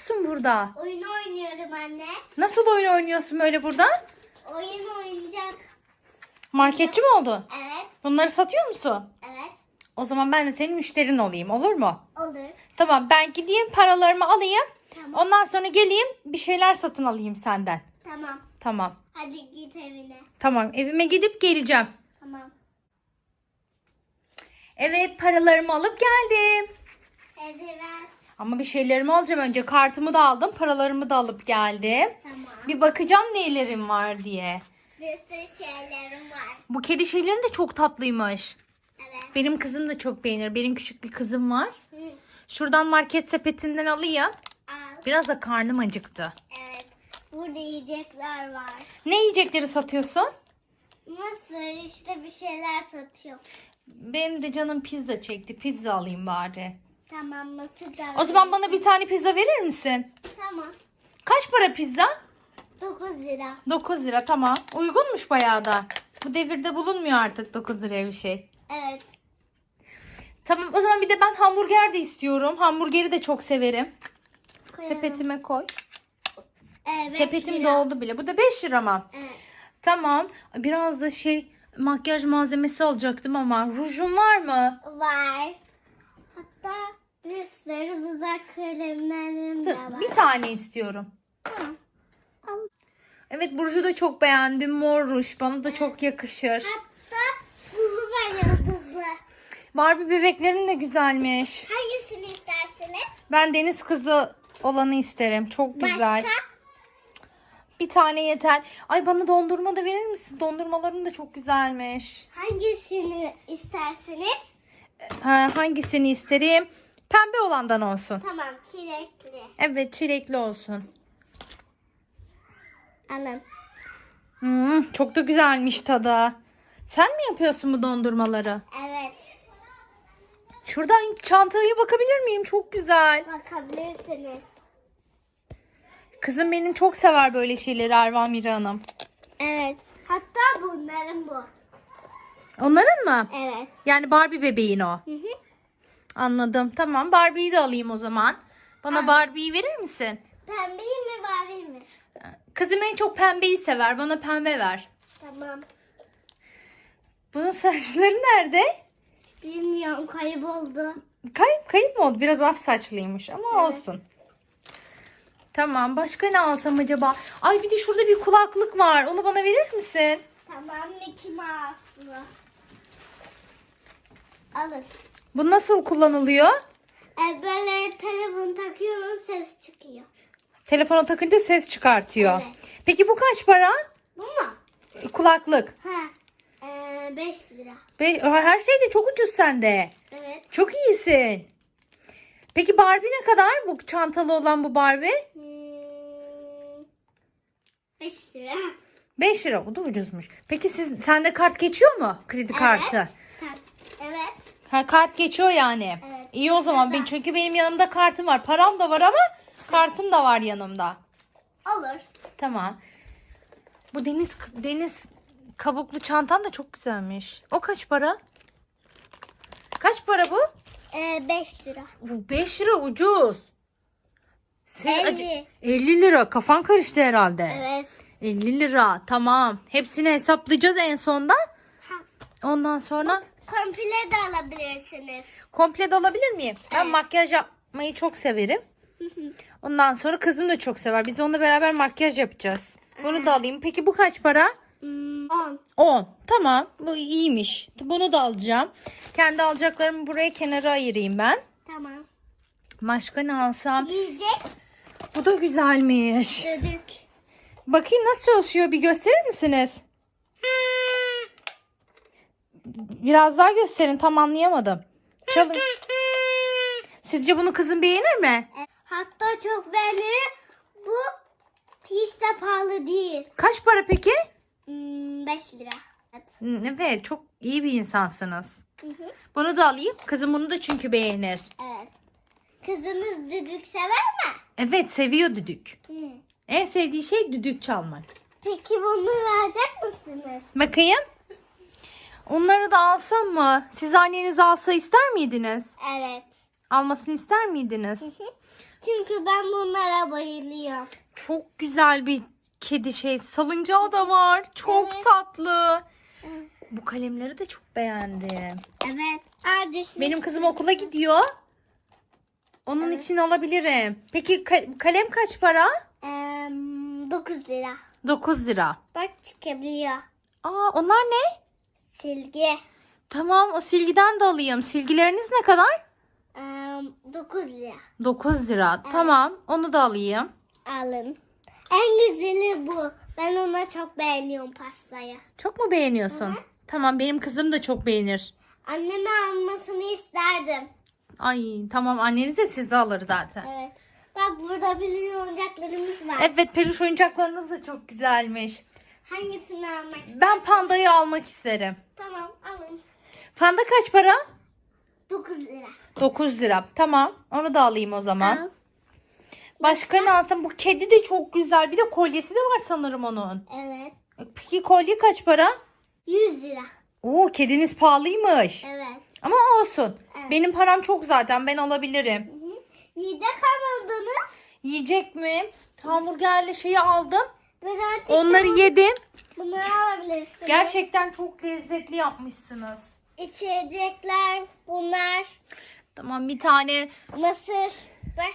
yapıyorsun burada? Oyun oynuyorum anne. Nasıl oyun oynuyorsun böyle burada? Oyun oyuncak. Marketçi mi oldun? Evet. Bunları satıyor musun? Evet. O zaman ben de senin müşterin olayım olur mu? Olur. Tamam ben gideyim paralarımı alayım. Tamam. Ondan sonra geleyim bir şeyler satın alayım senden. Tamam. Tamam. Hadi git evine. Tamam evime gidip geleceğim. Tamam. Evet paralarımı alıp geldim. Hadi ver. Ama bir şeylerimi alacağım önce. Kartımı da aldım. Paralarımı da alıp geldim. Tamam. Bir bakacağım nelerim var diye. Bir sürü şeylerim var. Bu kedi şeylerin de çok tatlıymış. Evet. Benim kızım da çok beğenir. Benim küçük bir kızım var. Hı. Şuradan market sepetinden alayım. Al. Biraz da karnım acıktı. Evet. Burada yiyecekler var. Ne yiyecekleri satıyorsun? Mısır işte bir şeyler satıyor. Benim de canım pizza çekti. Pizza alayım bari. Tamam mısır da O zaman bana bir tane pizza verir misin? Tamam. Kaç para pizza? 9 lira. 9 lira tamam. Uygunmuş bayağı da. Bu devirde bulunmuyor artık 9 liraya bir şey. Evet. Tamam o zaman bir de ben hamburger de istiyorum. Hamburgeri de çok severim. Koyalım. Sepetime koy. Evet, Sepetim lira. doldu bile. Bu da 5 lira mı? Evet. Tamam. Biraz da şey makyaj malzemesi alacaktım ama rujum var mı? Var. Hatta bir sürü dudak kremlerim de var. Bir tane istiyorum. Tamam. Al. Evet bu ruju da çok beğendim. Mor ruj. Bana da çok yakışır. Hatta pullu var yıldızlı. Barbie bebeklerin de güzelmiş. Hangisini istersiniz? Ben deniz kızı olanı isterim. Çok güzel. Başka? Bir tane yeter. Ay bana dondurma da verir misin? Dondurmaların da çok güzelmiş. Hangisini istersiniz? Ha, hangisini isterim? Pembe olandan olsun. Tamam çilekli. Evet çilekli olsun. Alın. Hmm, çok da güzelmiş tadı. Sen mi yapıyorsun bu dondurmaları? Evet. Şuradan çantaya bakabilir miyim? Çok güzel. Bakabilirsiniz. Kızım benim çok sever böyle şeyleri Ervan Mira Hanım. Evet. Hatta bunların bu. Onların mı? Evet. Yani Barbie bebeğin o. Hı hı. Anladım. Tamam Barbie'yi de alayım o zaman. Bana. Barbie'yi verir misin? Pembeyi mi mavi mi? Kızım en çok pembeyi sever. Bana pembe ver. Tamam. Bunun saçları nerede? Bilmiyorum kayboldu. Kayıp kayıp mı oldu? Biraz az saçlıymış ama Evet. olsun. Tamam. Başka ne alsam acaba? Ay bir de şurada bir kulaklık var. Onu bana verir misin? Tamam Mickey Mouse'lu. Alın. Bu nasıl kullanılıyor? E, böyle telefon takıyorsun ses çıkıyor. Telefona takınca ses çıkartıyor. Evet. Peki bu kaç para? Bu mu? Kulaklık. Ha. E, 5 lira. Be- Her şey de çok ucuz sende. Evet. Çok iyisin. Peki Barbie ne kadar? Bu çantalı olan bu Barbie? Hmm, 5 lira. 5 lira. Bu da ucuzmuş. Peki siz sende kart geçiyor mu? Kredi kartı. Evet. Evet. Ha kart geçiyor yani. Evet. İyi o zaman. Ben çünkü benim yanımda kartım var. Param da var ama kartım da var yanımda. Olur. Tamam. Bu deniz deniz kabuklu çantan da çok güzelmiş. O kaç para? Kaç para bu? E, 5 lira. Bu 5 lira ucuz. Siz 50. acı- 50 lira. Kafan karıştı herhalde. Evet. 50 lira. Tamam. Hepsini hesaplayacağız en sonda. Ha. Ondan sonra Komple de alabilirsiniz. komple de alabilir miyim? Ben Evet. makyaj yapmayı çok severim. Ondan sonra kızım da çok sever. Biz onunla beraber makyaj yapacağız. Bunu da alayım. Peki bu kaç para? Hmm, 10. 10. Tamam. Bu iyiymiş. Bunu da alacağım. Kendi alacaklarımı buraya kenara ayırayım ben. Tamam. Başka ne alsam? Yiyecek Bu da güzelmiş. düdük. Bakayım nasıl çalışıyor bir gösterir misiniz? Biraz daha gösterin tam anlayamadım. Çalın. Sizce bunu kızım beğenir mi? Hatta çok beğenirim. Bu hiç de pahalı değil. Kaç para peki? 5 lira. Evet. Hmm, Evet çok iyi bir insansınız. Hı hı. Bunu da alayım. Kızım bunu da çünkü beğenir. evet. Kızımız düdük sever mi? Evet seviyor düdük. Hı. En sevdiği şey düdük çalmak. Peki bunu verecek misiniz? Bakayım. Onları da alsam mı? Siz anneniz alsa ister miydiniz? Evet. Almasını ister miydiniz? Çünkü ben bunlara bayılıyorum. Çok güzel bir kedi şey. Salıncağı da var. Çok Evet. tatlı. Bu kalemleri de çok beğendim. Evet. Aa. Benim kızım okula gidiyor. Onun için alabilirim. Peki ka- kalem kaç para? Eee, 9 lira. 9 lira. Bak çıkabiliyor. Aa onlar ne? Silgi. Tamam o silgiden de alayım. Silgileriniz ne kadar? Eee, 9 lira. 9 lira. Tamam onu da alayım. Alın. En güzeli bu. Ben ona çok beğeniyorum pastayı. Çok mu beğeniyorsun? Hı hı. Tamam benim kızım da çok beğenir. Anneme almasını isterdim. Ay tamam anneniz de size alır zaten. Evet. Bak burada bizim oyuncaklarımız var. Evet peluş oyuncaklarınız da çok güzelmiş. Hangisini almak istersin? Ben pandayı almak isterim. Tamam alın. Panda kaç para? 9 lira. 9 lira. Tamam onu da alayım o zaman. Al. Başka ne alsam? Bu kedi de çok güzel. Bir de kolyesi de var sanırım onun. Evet. Peki kolye kaç para? 100 lira. Oo kediniz pahalıymış. Evet. Ama olsun. Evet. Benim param çok zaten ben alabilirim. Hı hı. Yiyecek almadınız. Yiyecek mi? Hamburgerli şeyi aldım. Birazcık Onları daha yedim. Bunları alabilirsiniz. Gerçekten çok lezzetli yapmışsınız. İçecekler bunlar. Tamam bir tane. Mısır. Bak.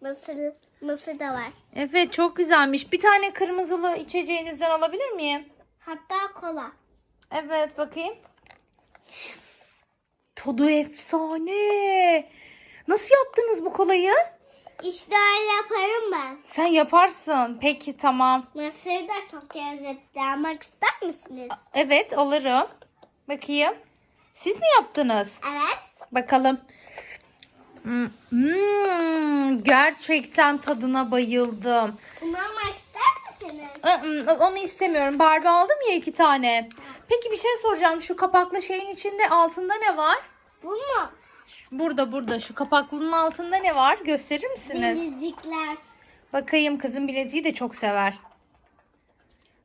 Mısır. Mısır da var. Evet çok güzelmiş. Bir tane kırmızılı içeceğinizden alabilir miyim? Hatta kola. Evet bakayım. Tadı efsane. Nasıl yaptınız bu kolayı? Öyle yaparım ben. Sen yaparsın. Peki tamam. Mısır da çok lezzetli. Almak ister misiniz? Evet alırım. Bakayım. Siz mi yaptınız? Evet. Bakalım. Hmm, hmm, gerçekten tadına bayıldım. Bunu almak ister misiniz? Onu istemiyorum. Barbie aldım ya iki tane. Peki bir şey soracağım. Şu kapaklı şeyin içinde altında ne var? Bu mu? Burada burada. Şu kapaklının altında ne var? Gösterir misiniz? Bilezikler. Bakayım kızım bileziği de çok sever.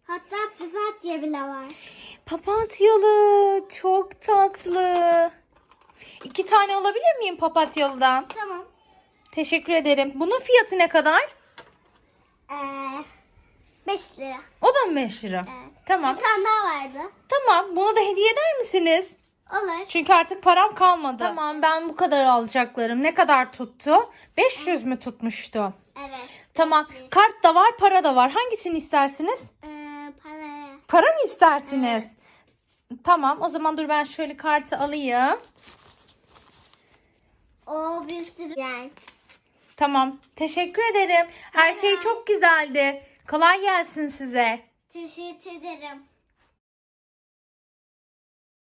Hatta papatya bile var. Papatyalı. Çok tatlı. İki tane alabilir miyim papatyalıdan? Tamam. Teşekkür ederim. Bunun fiyatı ne kadar? Ee, 5 lira. O da mı 5 lira? Evet. Tamam. Bir tane daha vardı. Tamam. Bunu da hediye eder misiniz? Olur. Çünkü artık param kalmadı. Tamam ben bu kadar alacaklarım. Ne kadar tuttu? 500 mü tutmuştu? Evet. Tamam. 500. Kart da var, para da var. Hangisini istersiniz? Ee, paraya. Para mı istersiniz? Tamam. O zaman dur ben şöyle kartı alayım. O bir sürü. Yani. Tamam. Teşekkür ederim. Her şey çok güzeldi. Kolay gelsin size. Teşekkür ederim.